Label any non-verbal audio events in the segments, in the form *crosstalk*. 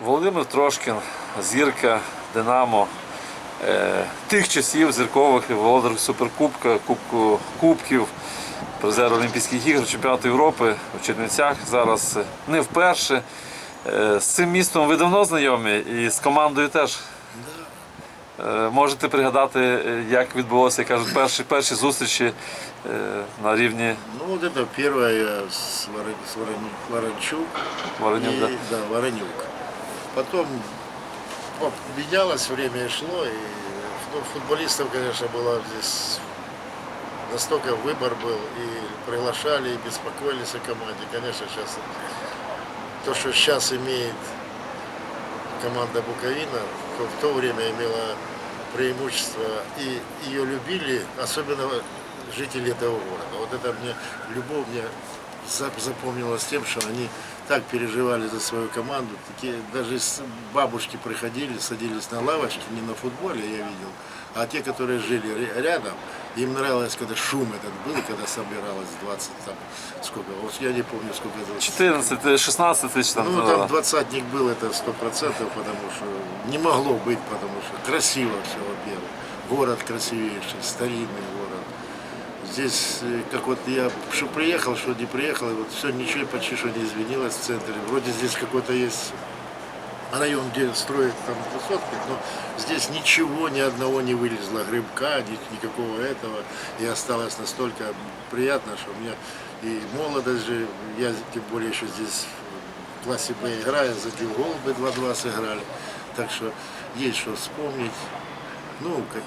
Володимир Трошкін, зірка, Динамо. Е, тих часів зіркових володар Суперкубка, Кубку Кубків, призер Олімпійських ігор, чемпіонату Європи у Чернівцях. Зараз е, не вперше. Е, з цим містом ви давно знайомі і з командою теж. Можете пригадати, як відбулося, як кажуть, перші, перші зустрічі на рівні Ну вот это первое с, Ворончук. Воронюк, да? да, Воронюк. Потом оп, менялось, время шло, и ну, футболистов, конечно, было здесь настолько выбор был, и приглашали, и беспокоились о команде. Конечно, сейчас то, что сейчас имеет команда Буковина, в то время имела преимущество, и ее любили, особенно жители этого города. Вот это мне, любовь мне зап- запомнилась тем, что они так переживали за свою команду. Такие, даже бабушки приходили, садились на лавочке, не на футболе, я видел, а те, которые жили ря- рядом, им нравилось, когда шум этот был, когда собиралось 20, там, сколько, вот я не помню, сколько это. 14, 16 тисяч там. Ну, там двадцатник был, это сто процентов, потому что не могло быть, потому что красиво все, во-первых. Город красивейший, старинный город. Здесь, э, как вот я, что приехал, что не приехал, и вот все, ничего почти что не изменилось в центре. Вроде здесь какой-то есть район, где строят там высотки, но здесь ничего, ни одного не вылезло, грибка, ни- никакого этого. И осталось настолько приятно, что у меня и молодость же, я тем более еще здесь в классе Б играю, забил голубы 2-2 сыграли. Так что есть что вспомнить. Ну, как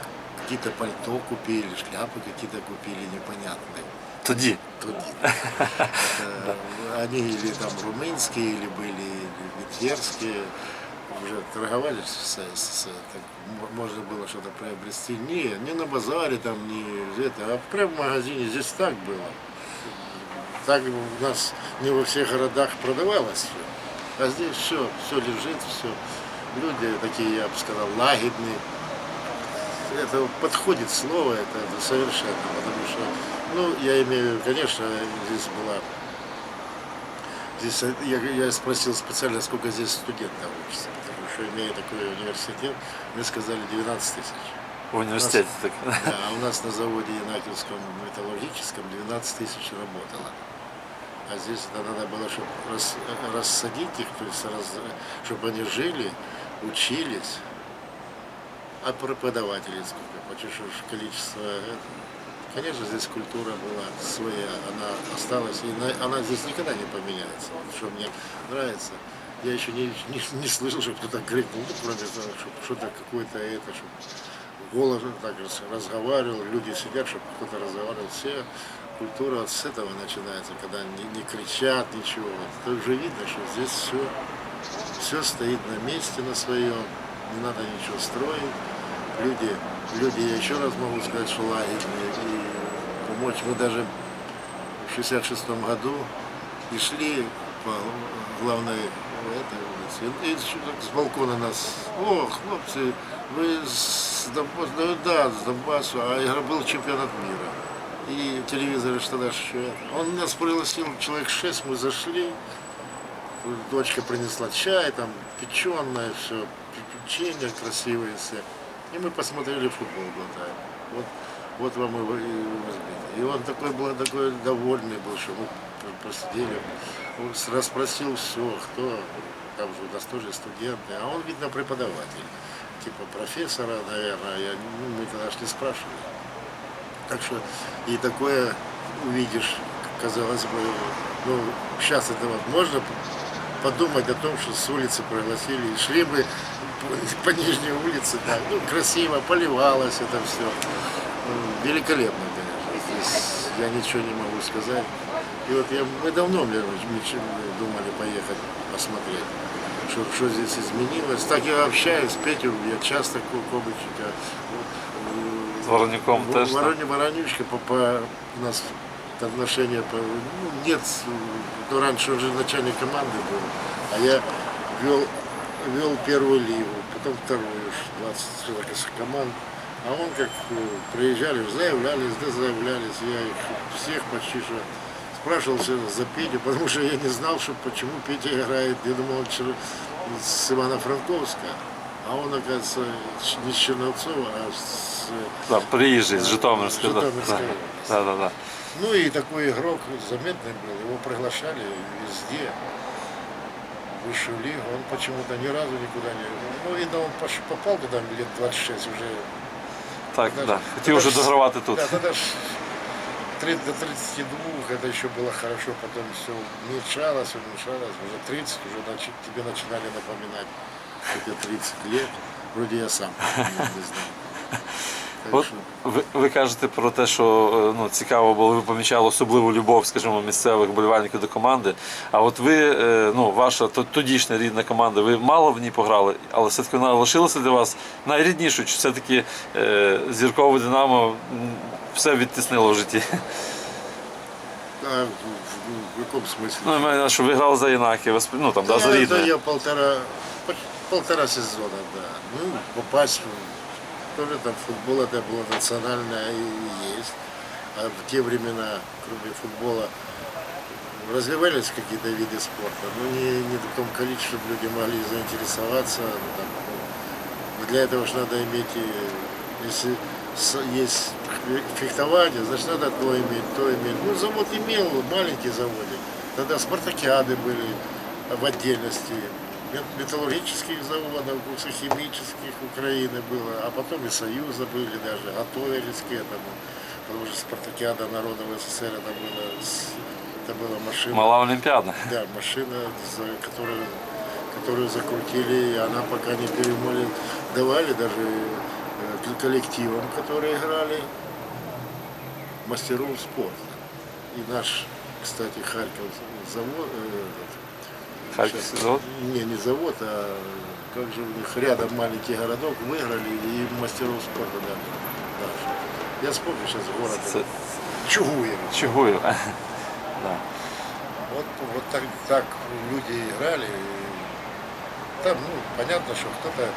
какие-то пальто купили, шляпы какие-то купили непонятные. Тоді. Тут, э, Они или там румынские, или были ветерские. Уже торговали с, так можно было что-то приобрести. Не, не на базаре, там, не это, а прямо в магазине. Здесь так было. Так у нас не во всех городах продавалось все. А здесь все, все лежит, все. Люди такие, я бы сказал, лагидные. Это подходит слово, это, это совершенно, потому что, ну, я имею конечно, здесь была, здесь я, я спросил специально, сколько здесь студентов учится, потому что, имея такой университет, мне сказали 12 тысяч. В університеті так. Да, а у нас на заводе Янакиевском металлургическом 12 тысяч работало. А здесь это надо было, чтобы рассадить их, то есть чтобы они жили, учились. А преподавателей сколько? Что ж количество. э, Конечно, здесь культура была своя, она осталась, и на- она здесь никогда не поменяется. Что мне нравится. Я еще не, не, не слышал, чтобы кто-то крикнул, ну, кроме того, что-то какое-то это, чтобы голос так раз- разговаривал, люди сидят, чтобы кто-то разговаривал. Все культура вот с этого начинается, когда не, не кричат ничего. Вот. Это уже видно, что здесь все, все стоит на месте на своем, не надо ничего строить. Люди, люди, я еще раз могу сказать, что лагерные и помочь. Мы даже в 66 году и шли по главной этой улице. И с балкона нас, о, хлопцы, вы с Донбасса, да, да, с Донбасса, а я был чемпионат мира. И телевизор что что это. Он нас пригласил, человек шесть, мы зашли, дочка принесла чай, там печеное, все, печенье красивые все. И мы посмотрели футбол, глотаем. Вот, вот вам и, и. И он такой был, такой довольный был, что мы просидели. Он расспросил все, кто, там же у нас тоже студенты, а он, видно, преподаватель. Типа профессора, наверное, я, ну, мы тогда не спрашивали. Так что и такое увидишь, казалось бы, ну, сейчас это вот можно подумать о том, что с улицы пригласили, и шли бы по, *laughs* по нижней улице, так, ну, красиво, поливалось это все. великолепно, конечно. Здесь я ничего не могу сказать. И вот я, мы давно Ильич, думали поехать посмотреть, что, что здесь изменилось. Так я общаюсь с Петей, я часто Ко- Кобычика, З Воронюком? Вороне Воронючка по, по нас отношения по, ну, нет, ну, раньше он же начальник команды был, а я вел, вел первую лигу, потом вторую, уж 20 человек из команд. А он как э, приезжали, заявлялись, да заявлялись, я их всех почти что спрашивал за Петю, потому что я не знал, что почему Петя играет. Я думал, он с Ивано-Франковска, а он, оказывается, не с Черновцова, а с... Да, приїжджий з Житомирська. Да, Житомирська да, да, да, да. Ну и такой игрок заметный был, его приглашали везде, в высшую лигу, он почему-то ни разу никуда не... Ну, видно, он попал туда лет 26 уже. Так, Тогда да. вже ж- догравати тут. Да, тогда ж три- до 32 это еще было хорошо, потом все уменьшалось, уменьшалось, уже 30 уже начи- тебе начинали напоминать, тебе 30 лет, вроде я сам не знаю. От ви, ви кажете про те, що е, ну, цікаво було, ви помічали особливу любов, скажімо, місцевих болівальників до команди. А от ви, е, ну, ваша тодішня рідна команда, ви мало в ній пограли, але все-таки вона лишилася для вас найріднішою, чи все-таки е, зіркове Динамо все відтіснило в житті? В, в каком? Ну, я маю що ви грали за Єнаки, ну там, да, за это рідне. я полтора, полтора сезона, да. Ну, попасть тоже там футбол это было национальное и есть. А в те времена, кроме футбола, развивались какие-то виды спорта, но не, не в таком количестве, чтобы люди могли заинтересоваться. Ну, ну, для этого же надо иметь, э, если есть фехтование, значит надо то иметь, то иметь. Ну, завод имел, маленький заводик. Тогда спартакиады были в отдельности, металлургических заводов, химических Украины было, а потом и Союза были даже, готовились к этому. Потому что спартакиада народов СССР это было, это была машина. Мала Олімпіада. Да, машина, которую, которую закрутили, и она пока не перемоли, давали даже э, коллективам, которые играли, мастеров спорта. И наш, кстати, Харьков завод, э, этот, Харківський завод. не, не завод, а как же у них рядом маленький городок выиграли и мастеров спорта дали. даже. Я вспомню сейчас город. Це Чугуево. Чугуєв. *laughs* Да. Вот, вот так, так люди играли. и Там, ну, понятно, что кто-то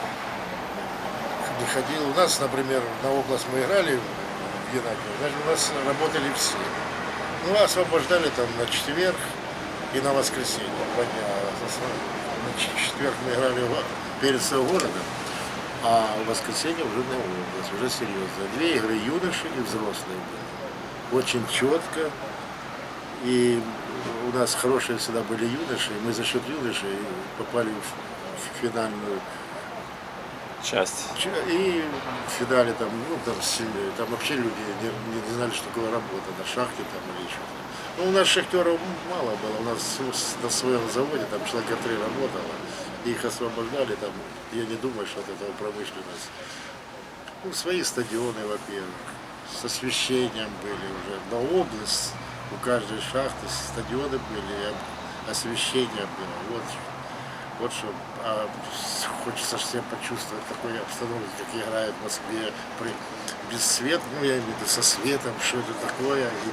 не ходил. У нас, например, на область мы играли в Янаке, значит, у нас работали все. Ну, освобождали там на четверг и на воскресенье, два дня. На четверг мы играли перед своим городом, а в воскресенье уже на область, уже серьезно. Две игры юноши и взрослые были. Очень четко. И у нас хорошие всегда были юноши, и мы за счет юношей попали в, в финальную Часть. И в финале там, ну, там, там вообще люди не, не- знали, что такое работа на шахте там или еще. Ну, у нас шахтеров мало было, у нас на своем заводе там человека три работало, их освобождали там, я не думаю, что от этого промышленность. Ну, свои стадионы, во-первых, с освещением были уже, на область у каждой шахты стадионы были, освещение было, вот вот что а, хочется всем почувствовать такой обстановке, как играют в Москве при, без света, ну я имею в виду со светом, что это такое, и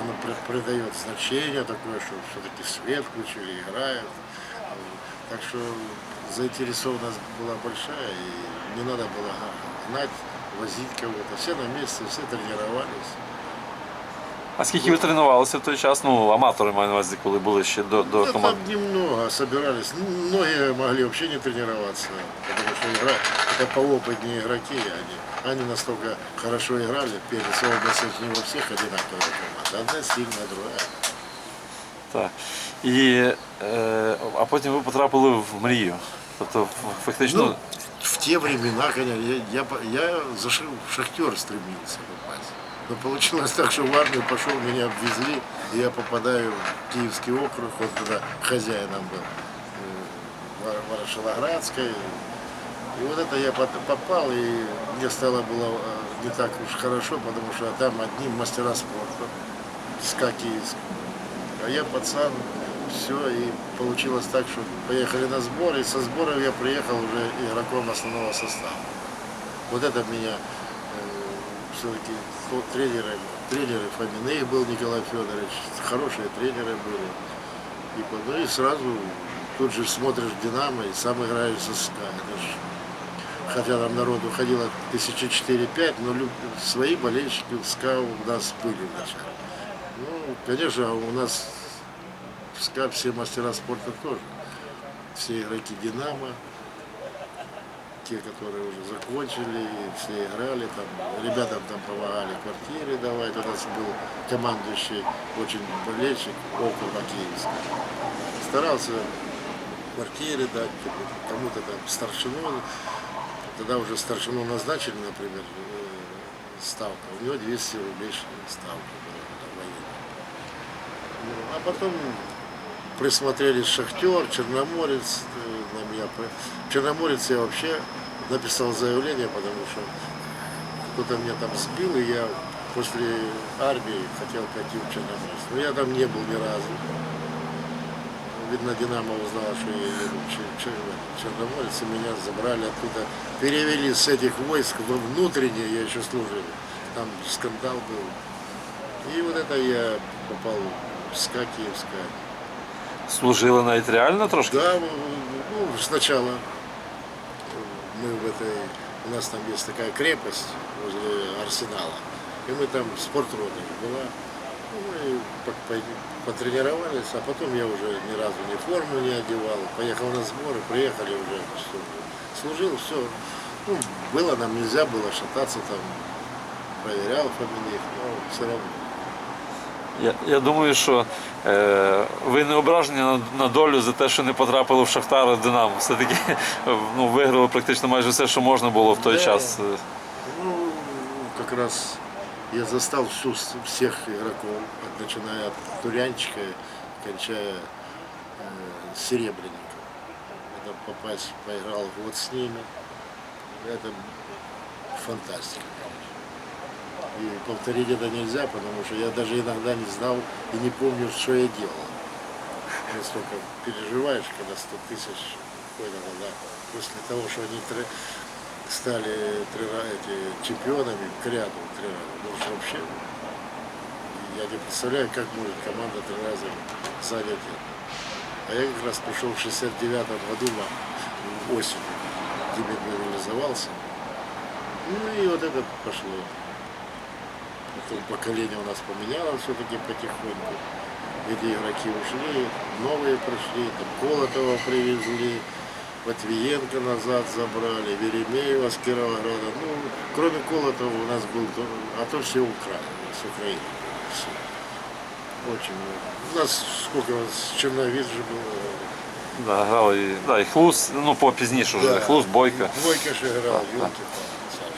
оно при- придает значение такое, что все-таки свет включили, играют. Так что заинтересованность была большая, и не надо было гнать, возить кого-то. Все на месте, все тренировались. А скільки ви тренувалися в той час? Ну, аматори маю на увазі, коли були ще до, до Да команд. там немного собирались. Ну, Многие могли вообще не тренироваться, потому что игра, это поопытнее игроки, они, они настолько хорошо играли, пели слово не во всех одинаковая команда. Одна сильная, другая. Так. І, е, а потім ви потрапили в мрію. Тобто, фактично, Ну, в те времена, конечно, я, я, по- я за ша- в шахтер стремился попасть. Но получилось так, что в армию пошел, меня обвезли, и я попадаю в Киевский округ, вот туда хозяином был, э, в Ворошилоградской. и вот это я попал, и мне стало было э, не так уж хорошо, потому что там одни мастера спорта, скаки. А я пацан, все, и получилось так, что поехали на сбор, и со сборов я приехал уже игроком основного состава. Вот это меня все-таки тренеры, тренеры Фоминых был Николай Федорович, хорошие тренеры были. И, ну и сразу тут же смотришь Динамо и сам играешь за СКА. Это ж, хотя там народу ходило тысячи четыре-пять, но свои болельщики в СКА у нас были вначале. Ну, конечно, у нас в СКА все мастера спорта тоже. все игроки Динамо, те, которые уже закончили, все играли там, ребятам там помогали квартиры давать. У нас был командующий, очень болельщик около Киевска. Старался квартиры дать, кому-то там старшину. Тогда уже старшину назначили, например, э, ставка. У него 200 рублей ставка была. Ну, а потом присмотрелись Шахтер, Черноморец. э, На меня. Черноморец я вообще написал заявление, потому что кто-то меня там сбил, и я после армии хотел пойти в Черноморец. Но я там не был ни разу. Видно, Динамо узнала, что я еду в Чер- Чер- Черноморец, и меня забрали оттуда. Перевели с этих войск во внутренние, я еще служил. Там скандал был. И вот это я попал в СКА Киевская. Служили навіть реально трошки? Да, ну, сначала мы в этой, у нас там есть такая крепость возле Арсенала, и мы там спортротами была, ну, мы по- по- потренировались, а потом я уже ни разу ни форму не одевал, поехал на сборы, приехали уже, всё, служил, все, ну, было нам нельзя было шататься там, проверял фамилии, но все равно. Я, я думаю, що е, ви не ображені на, на долю за те, що не потрапили в Шахтар і Динамо. Все-таки ну, виграли практично майже все, що можна було в той Да. час. Ну, как раз я застал всю, всех игроков, начиная от Турянчика, кончая э, Серебренником. Это попасть, поиграл год с ними. Это фантастика. И повторить это нельзя, потому что я даже иногда не знал и не помню, что я делал. Настолько переживаешь, когда 100 тысяч ходят, да, после того, что они стали три эти, чемпионами к ряду, три раза. Потому вообще я не представляю, как может команда три раза занять это. А я как раз пришел в 69 году на осенью, демобилизовался. Ну и вот это пошло. Потом поколение у нас поменялось все-таки потихоньку. Эти игроки ушли, новые пришли, там Колотова привезли, Матвиенко назад забрали, Веремеева с Кировограда. Ну, кроме Колотова у нас был, то- а то все Украина, с Украины. Все. Очень много. У нас сколько у нас Черновиц же был. Да, грали і, да, і Хлус, ну попізніше вже, Да. Хлус, Бойко. Двойка же играл, елки Саша.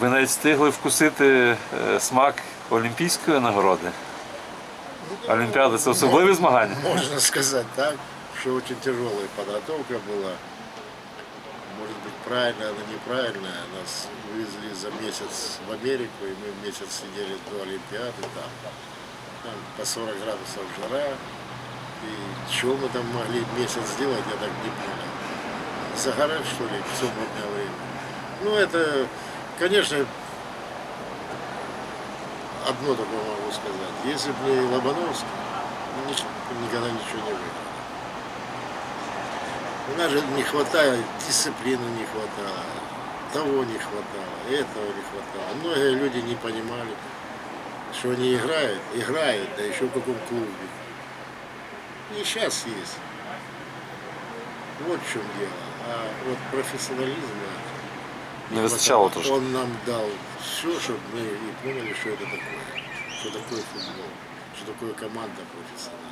Ви навіть встигли вкусити е, смак олімпійської нагороди. Олімпіада це особливі змагання. Можно сказать так, Что очень тяжелая подготовка была. Может быть, правильная, но неправильная. Нас вывезли за месяц в Америку, и мы месяц сидели до Олимпиады там. Там по 40 градусов жара. И что мы там могли месяц сделать, я так не понял. Загорать, что ли, в свободное время. Ну, это, конечно, одно только могу сказать. Если бы не Лобановский, ни- никогда ничего не выиграл. У нас же не хватает, дисциплины не хватало, того не хватало, этого не хватало. Многие люди не понимали, что они играют, играют, да еще в каком клубе. И сейчас есть. Вот в чем дело. А вот профессионализма Не хватало. трошки. Он нам дал все, чтобы мы и поняли, что это такое. Что такое футбол. Что такое команда профессиональная.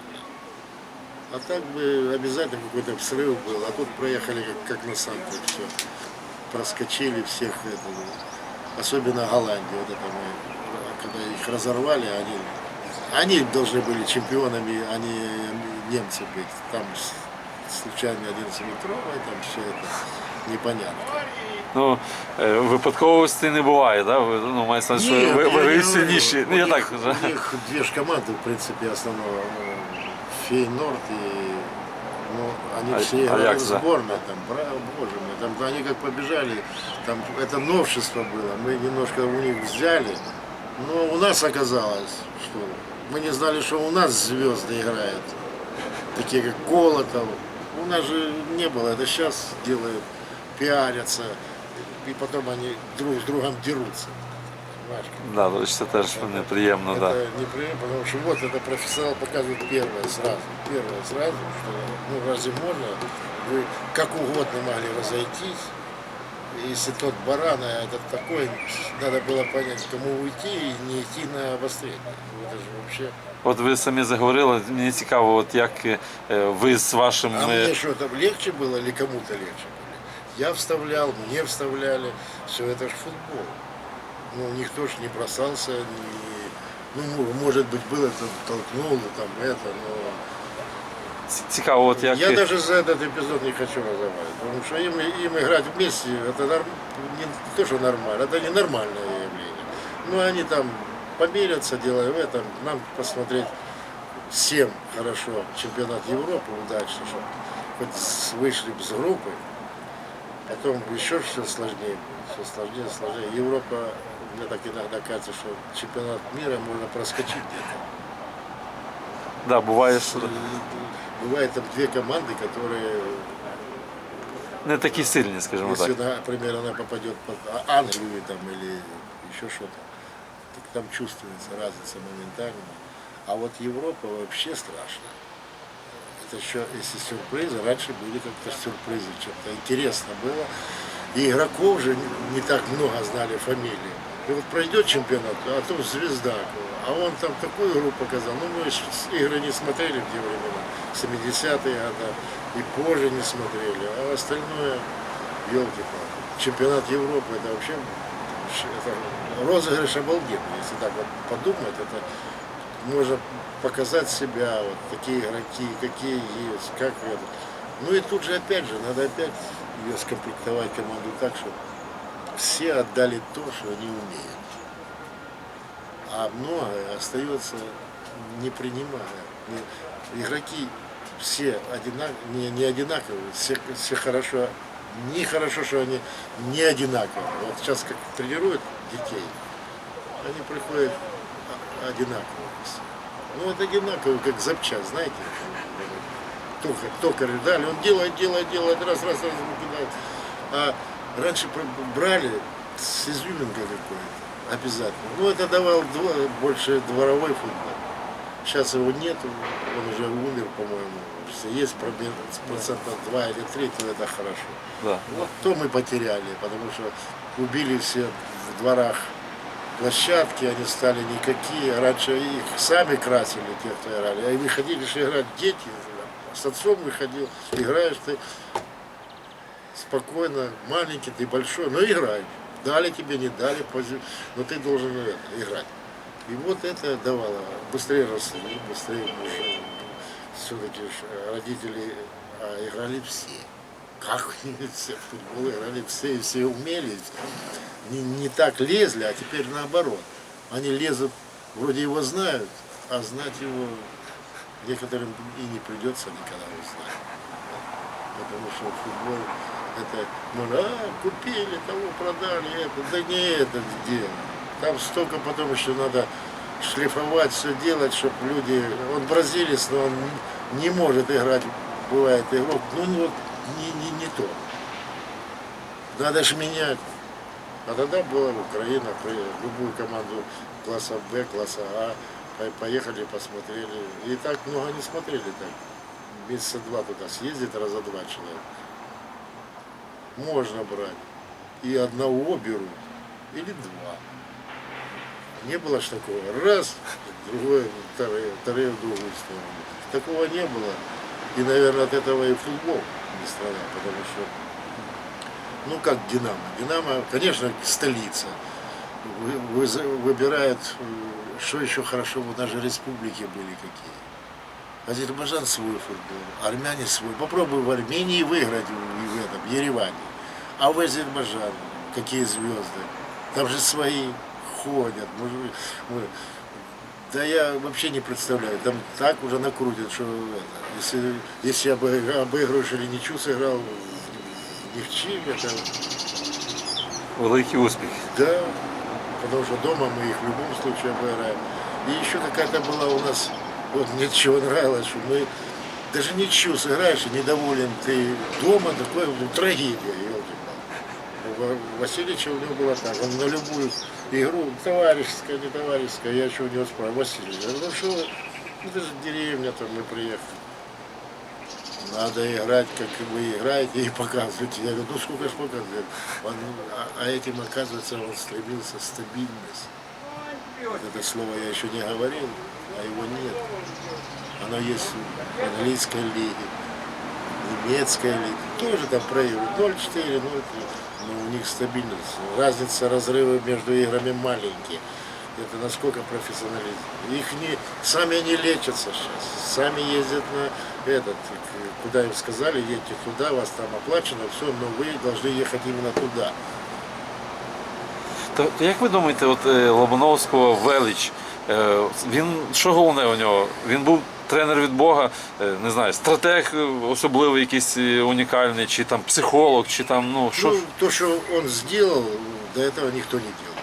А так бы обязательно какой-то взрыв был. А тут проехали как, как на санках все. Проскочили всех. Это, ну, особенно Голландия. Вот это мы, когда их разорвали, они, они должны были чемпионами, а не немцы быть. Там с- случайно 11-метровый, там все это непонятно. Ну, е, випадковостей не буває, да? Ви, ну, мається на увазі, що Нет, ви, я ви не говорю. сильніші. Ну, У я них- так вже. У них две же команды, в принципе, основного. Фейнорд и ну, они А- все играли Аякс, в сборной, там, бра- боже мой, там они как побежали, там это новшество было, мы немножко у них взяли, но у нас оказалось, что мы не знали, что у нас звезды играют, такие как Колотов, у нас же не было, это сейчас делают, пиарятся, и потом они друг с другом дерутся Понимаешь, как Да, то есть це теж неприємно, это да. неприятно, потому что вот это профессионал показывает первое сразу. первое сразу, что ну разве можно, вы как угодно могли разойтись, если тот баран, а этот такой, надо было понять, кому уйти и не идти на обострение. Ну, Это же вообще... От ви самі заговорили, мені цікаво, от як е, ви з вашим. А е, мне что, там легче было или кому-то легче было? Я вставлял, мне вставляли, все это же футбол. Ну, никто ж не бросался, не... ну, может быть, было, там, толкнул, там, это, но... ці- Цікаво, от як. Я даже за этот эпизод не хочу разговаривать, потому что им, им играть вместе, это норм- не то, что нормально, это ненормальное явление. Ну, они там померятся, делая в этом, нам посмотреть всем хорошо чемпионат Европы удачно, чтобы хоть вышли с группы, потом еще все сложнее, все сложнее, сложнее. Европа, мне так иногда кажется, что чемпионат мира можно проскочить где-то. Да, буває, що Бывает там две команды, которые не такі сильні, скажімо Если, так. например, она попадет под А- Англию там, или еще что-то, так там чувствуется разница моментально. А вот Европа вообще страшно. Это еще, если сюрпризы, раньше были как-то сюрпризы, что-то интересно было. И игроков же не, не так много знали фамилии. И вот пройдет чемпионат, а то звезда, а он там такую игру показал. Ну, мы ж игры не смотрели в те времена, 70-е годы, и позже не смотрели. А остальное, елки палки чемпионат Европы, это вообще это розыгрыш обалденный. Если так вот подумать, это можно показать себя, вот такие игроки, какие есть, как это. Ну и тут же опять же, надо опять ее скомплектовать команду так, чтобы все отдали то, что они умеют. А многое остается не принимая. Игроки все одинак, не, не одинаковые, все, все хорошо. Не хорошо, что они не одинаковые. Вот сейчас как тренируют детей, они приходят одинаковые. Ну вот одинаковые, как запчасть, знаете. Только, только дали, он делает, делает, делает, раз, раз, раз, выкидает. А раньше брали с изюминкой какой-то, обязательно. Ну это давал больше дворовой футбол. Сейчас его нету, он уже умер, по-моему. Если есть пробел процентов 2 или 3, то это хорошо. Да. Вот то мы потеряли, потому что убили все в дворах площадки, они стали никакие. Раньше их сами красили, те, кто играли. А выходили же играть дети. С отцом выходил, играешь ты спокойно, маленький, ты большой, но играй. Дали тебе, не дали, но ты должен это, играть. И вот это давало. Быстрее росли, быстрее все-таки родители а, играли все. Как все в футбол играли все, и все умели. Не, не так лезли, а теперь наоборот. Они лезут, вроде его знают, а знать его некоторым и не придется никогда узнать. Потому что футбол это, ну, а, купили, того продали, это, да не это дело. Там столько потом еще надо шлифовать, все делать, чтобы люди... Он бразилец, но он не может играть, бывает игрок, ну вот, не, не, не то. Надо же менять. А тогда была Украина, любую команду класса Б, класса А, по- поехали, посмотрели. И так много не смотрели так. Месяца два туда съездит, раза два человек. Можно брать. И одного берут, или два. Не было ж такого. Раз, другой, вторые, вторые в другую сторону. Такого не было. И, наверное, от этого и футбол не страдал, потому что, ну, как Динамо. Динамо, конечно, столица. Вы- вы- выбирают, э, что еще хорошо, вот даже республики были какие. Азербайджан свой футбол, армяне свой. Попробуй в Армении выиграть в, в этом, в Ереване. А в Азербайджан какие звезды. Там же свои ходят. Может мы- да я вообще не представляю. Там так уже накрутят, что это, если, если обы- обыгрываешь или ничего сыграл в чем, это Великий успіх. да, потому что дома мы их в любом случае обыграем. И еще какая-то была у нас, вот мне чего нравилось, что мы даже ничего сыграешь и недоволен ты дома, такое ну, трагедия, Васильевича у него было так, он на любую игру, товарищеская, не товарищеская, я еще у него спрашиваю, Васильевич, ну что, ну это же деревня, там мы приехали. Надо играть, как вы играете, и показывать. Я говорю, ну сколько ж показывать? Он, а, а этим, оказывается, он стремился стабильность. Это слово я еще не говорил, а его нет. Оно есть в английской лиге, в немецкой лиге. Тоже там проигрывают 0-4, 0-3. Но у них стабильность. Разница разрывы между играми маленькие. Это насколько профессионализм. Их не, сами они лечатся сейчас. Сами ездят на этот, куда им сказали, едьте туда, вас там оплачено, все, но вы должны ехать именно туда. То, як ви думаєте, от е, Лобановського велич, він що головне у нього? Він був тренер від Бога, е, не знаю, стратег е, особливий, якийсь е, унікальний, чи там психолог, чи там, ну що Ну, ж. то, что он сделал, до этого никто не делал.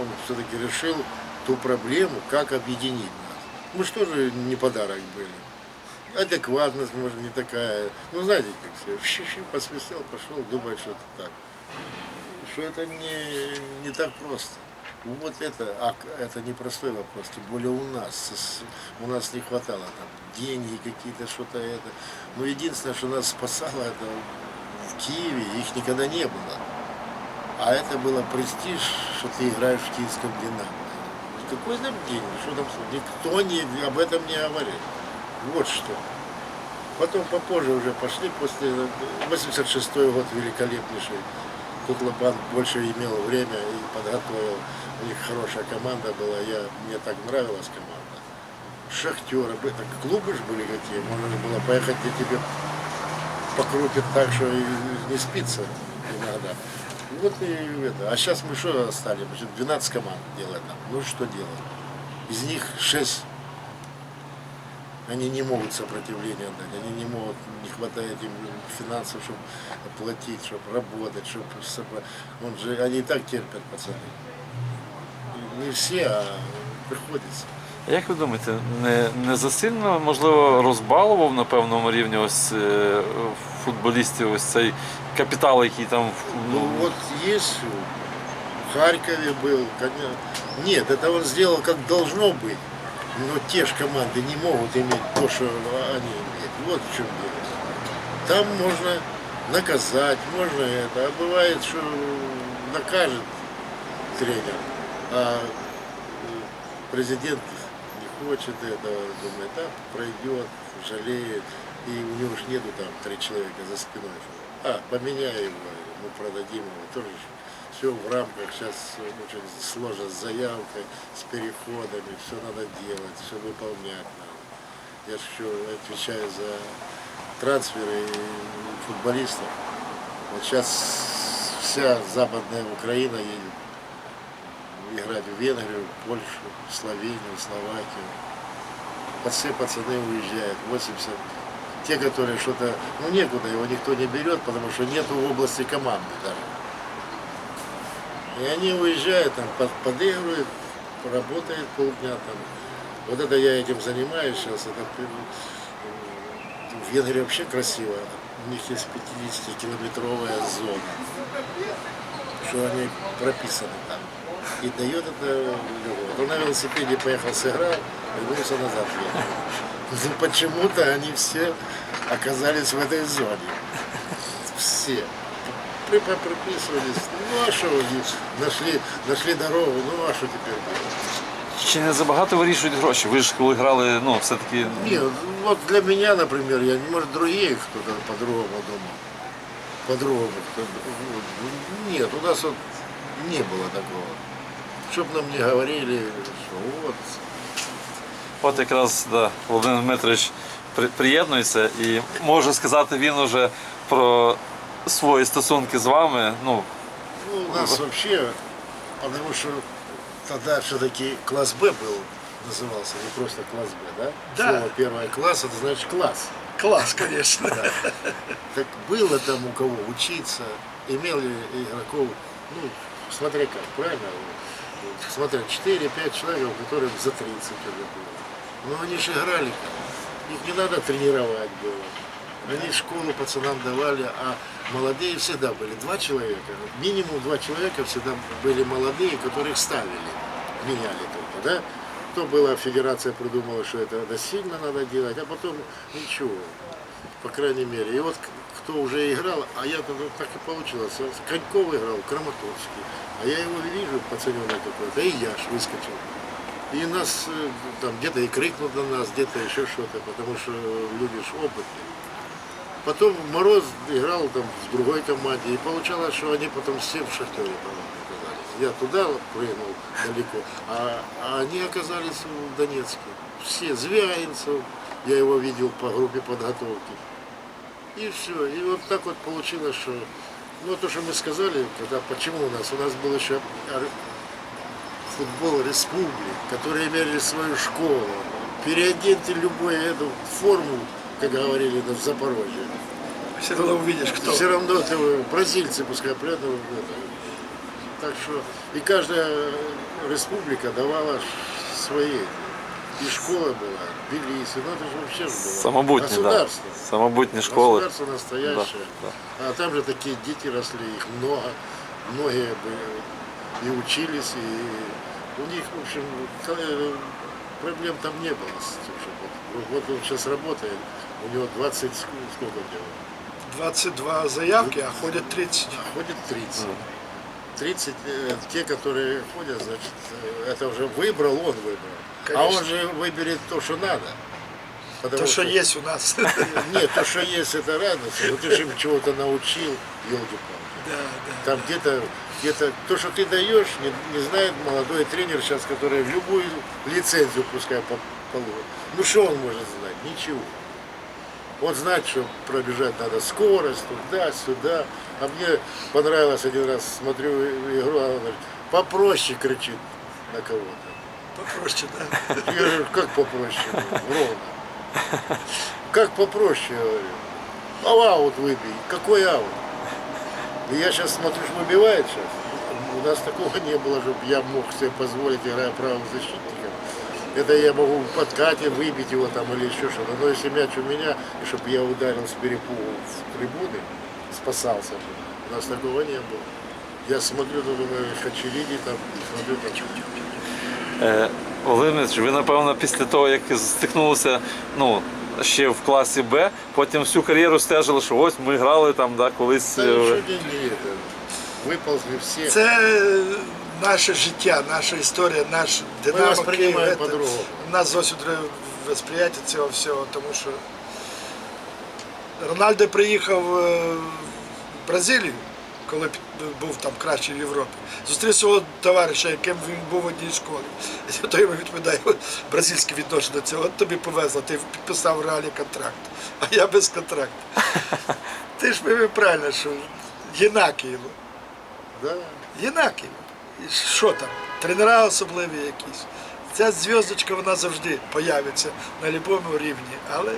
Он все-таки решил ту проблему, как объединить нас. Мы же тоже не подарок были. Адекватность, может, не такая. Ну, знаете, как все. Щи-щи, *laughs* посвистел, пошел, думает, что это так. Что это не, не так просто. Вот это, а это непростой вопрос, тем более у нас. У нас не хватало там деньги какие-то, что-то это. Но единственное, что нас спасало, это в Киеве, их никогда не было. А это было престиж, что ты играешь в киевском «Динамо». Какой там день? Что там? Никто не, об этом не говорит. Вот что. Потом попозже уже пошли, после 86 год великолепнейший. Тут Лобан больше имел время и подготовил. У них хорошая команда была, я, мне так нравилась команда. Шахтеры, так клубы же были какие, можно было поехать, где тебе покрутит так, что и не спится иногда. Вот и это. А сейчас мы что стали? Значит, 12 команд делать там. Ну что делать? Из них 6 они не могут сопротивления дать, они не могут, не хватает им финансов, чтобы платить, чтобы работать, чтобы... Он же, они и так терпят, пацаны. И Не все, а приходится. Як ви думаєте, не, не засильно можливо розбалував на певному рівні ось е, футболістів ось цей капітал, який там Ну вот есть в Харькове был, конечно. Нет, это он сделал как должно быть. Но те же команды не могут иметь то, что они имеют. Вот в чем дело. Там можно наказать, можно это. А бывает, что накажет тренер, а президент не хочет этого, думает, а пройдет, жалеет. И у него же нету там три человека за спиной. А, поменяй его, мы продадим его. Тоже все в рамках сейчас очень сложно с заявкой, с переходами, все надо делать, все выполнять надо. Я еще отвечаю за трансферы футболистов. Вот сейчас вся западная Украина едет играть в Венгрию, Польшу, Словению, Словакию. Все пацаны уезжают, 80. Те, которые что-то, ну некуда, его никто не берет, потому что нету в области команды даже. И они уезжают, там, под- подыгрывают, работают полдня там. Вот это я этим занимаюсь сейчас. Это в Венгрии вообще красиво. У них есть 50-километровая зона. Что они прописаны там. И дает это любовь. Он на велосипеде поехал, сыграл, вернулся назад. Ну, почему-то они все оказались в этой зоне. Все. При- при- Приписывались. Ну а что, нашли, нашли дорогу, ну а что теперь чи не забагато вирішують гроші? Ви ж коли грали, ну все-таки Нет, вот для меня, например, я, может, другие кто-то по-другому думал. По-другому. вот. Нет, у нас вот не было такого. Чтоб нам не говорили, что вот, От якраз да, Володимир Дмитрович при- приєднується і може сказати він уже про свої стосунки з вами. Ну, ну, у нас вообще, потому что тогда все-таки класс Б был, назывался, не просто класс Б, да? Да. Слово первый класс, это значит класс. Класс, конечно. Так было там у кого учиться, имели игроков, ну, смотря как, правильно? Вот, Смотря 4-5 человек, которым за 30 уже было. Но они же играли, их не надо тренировать было. Они школу пацанам давали, а молодые всегда были. Два человека, минимум два человека всегда были молодые, которых ставили, меняли только, да? то была федерация придумала, что это насильно надо делать, а потом ничего, по крайней мере. И вот кто уже играл, а я тогда так и получилось. Коньков играл, Краматорский. А я его вижу, пацаненок какой-то, и я ж выскочил. И нас э, там где-то и крикнут на нас, где-то еще что-то, потому что люди ж опытные. Потом Мороз играл там в другой команде, и получалось, что они потом все в шахтере оказались. Я туда прыгнул далеко, а, а они оказались в Донецке. Все, Звягинцев, я его видел по группе подготовки. И все. И вот так вот получилось, что... Ну, то, что мы сказали, когда почему у нас? У нас был еще футбол республик, которые имели свою школу. Переоденьте любую эту форму, как говорили в Запорожье. Все равно увидишь, кто. Все равно ты, бразильцы пускай придут. Так что и каждая республика давала свои. И школа была, Тбилиси, ну это же вообще ж было. Самобутні, да. Государство. Самобутні школи. Государство настоящее. А там же такие дети росли, их много. Многие бы и учились, и у них, в общем, э, проблем там не было. с тем, что вот, вот он сейчас работает, у него 20, ск- сколько него? 22 заявки, а ходят 30. Ходит 30. 30, э, те, которые ходят, значит, э, это уже выбрал, он выбрал. А Конечно. он же выберет то, что надо. Потому То, что есть у нас. Да, *laughs* Нет, то, что есть, это радость. Вот ты же им чего-то научил, елки-палки. да. Там где-то, где-то то, что ты даешь, не, не знает молодой тренер сейчас, который любую лицензию пускай по- положит. Ну что он может знать? Ничего. Он знает, что пробежать надо скорость, туда, сюда. А мне понравилось один раз, смотрю игру, а он говорит, попроще кричит на кого-то. Попроще, да. Я говорю, как попроще? Ровно. Как попроще, я говорю. А аут выбей. Какой аут? И я сейчас смотрю, что выбивает сейчас. У нас такого не было, чтобы я мог себе позволить, играя правым защитником. Это я могу в подкате выбить его там или еще что-то. Но если мяч у меня, и чтобы я ударил с перепугу в трибуны, спасался бы. У нас такого не было. Я смотрю, ну, думаю, Хачериди там, смотрю, там, Е, Володимир, Дмитрович, ви напевно після того, як стикнулися ну, ще в класі Б, потім всю кар'єру стежили, що ось ми грали там да, колись. Да е, ничего не это. Выползли все. Це е, наше життя, наша історія, наш Динамо Київ. У нас зовсім восприяття цього всього, тому що Рональдо приїхав е, в Бразилію, коли був там краще в Європі. Зустрів свого товариша, яким він був в одній школі. *laughs* І той йому відповідає, «От бразильське відношення до цього, от тобі повезло, ти підписав в реалі контракт, а я без контракту. *laughs* Ти ж правильно, що Єнакієво. Да. Єнаків. Що там? Тренера особливі якісь. Ця зв'язочка вона завжди появиться на будь-якому рівні. Але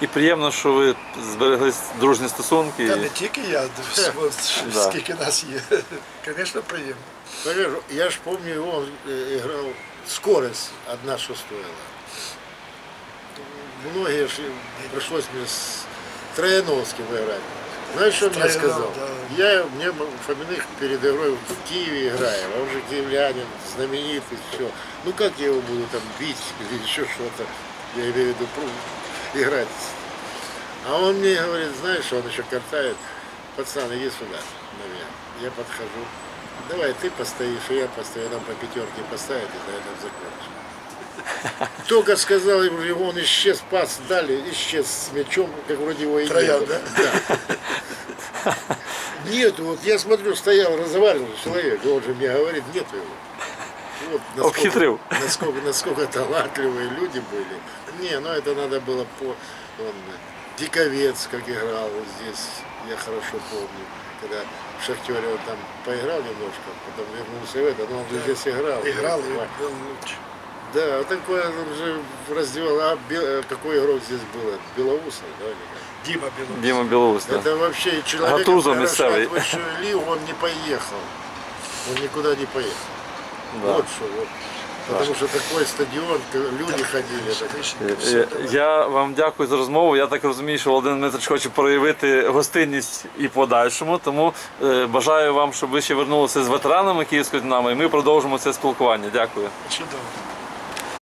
І приємно, що ви зберегли дружні стосунки. та не тільки я, *laughs* *laughs* скільки нас є. *laughs* Звісно, приємно. Я ж помню, он э, играл скорость одна что стоила. Многие ж им пришлось мне с Трояновским играть. Знаешь, что он мне сказал? да. Я, мне Фоминых перед игрой в Киеве играем, а он же киевлянин, знаменитый, все. Ну как я его буду там бить *laughs* или еще что-то, я имею в виду играть. А он мне говорит, знаешь, он еще картает, пацан, иди сюда на меня. Я подхожу, давай ты постоишь, и я постою, нам по пятерке поставить, и на этом закончим. *laughs* Только сказал ему, он исчез, пас дали, исчез с мячом, как вроде его и Троян, нет. да? Нет, вот я смотрю, стоял, разговаривал человек, и он же мне говорит, нет его. Вот Обхитрил. насколько, насколько талантливые люди были. Не, ну это надо было по... Он, Диковец, как играл вот здесь, я хорошо помню. Когда в Шахтере он там поиграл немножко, потом вернулся в это, но он же здесь играл. Іграли, Да, був лучше. Да, такое он же раздевал. А Бе- какой игрок здесь был? Белоусов, да? или как? Діма Білоус. Діма Білоус. да. Это вообще человек, Гатузов который местами. в высшую лигу, он не поехал. Он никуда не поехал. Да. Вот что вот. Потому что такой стадион, к- люди ходили. так. Кришенко, Е, все, е, давай. Я вам дякую за розмову. Я так розумію, що Володимир Дмитрович хоче проявити гостинність і в подальшому. Тому е, бажаю вам, щоб ви ще вернулися з ветеранами Київського Динамо, і ми продовжимо це спілкування. Дякую. Чудово.